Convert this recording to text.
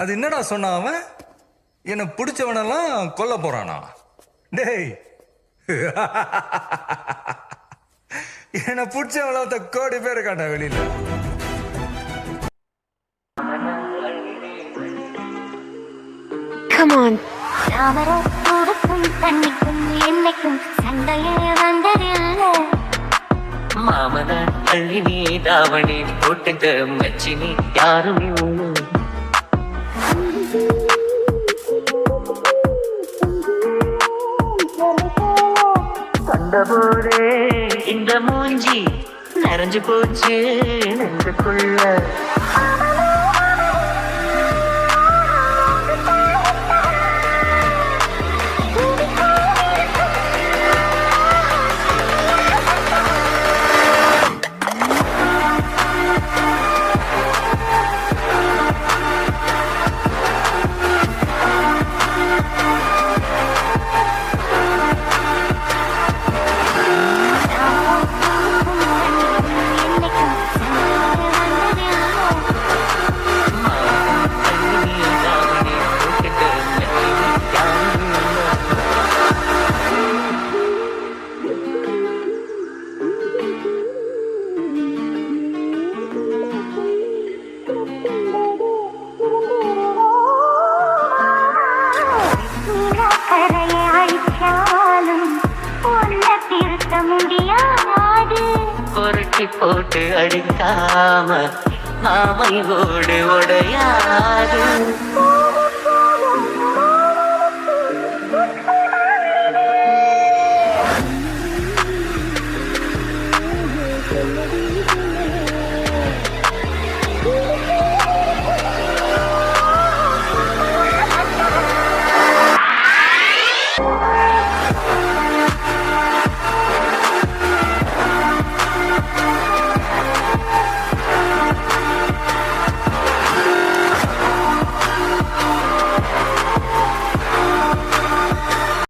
அது என்னடா சொன்னான் அவன்? என்னை பிடிச்சவனெல்லாம் கொல்ல போறானா? டேய். என்னை பிடிச்சவன கோடி பேர் காட்டா வெளியில. Come on. தாமரத்தோடுக்கும் தண்ணிக்கும் என்னைக்கும் சண்டையே வந்ததில்லை. மாமன அள்ளி நீ தாவணி போட்டுக்க மச்சினி யாரும் கண்டபோதே இந்த மூஞ்சி நிறைஞ்சு போச்சு நெஞ்சுக்குள்ள. புரட்டி போட்டு அடிக்காம மாமை ஓடு உடையாது.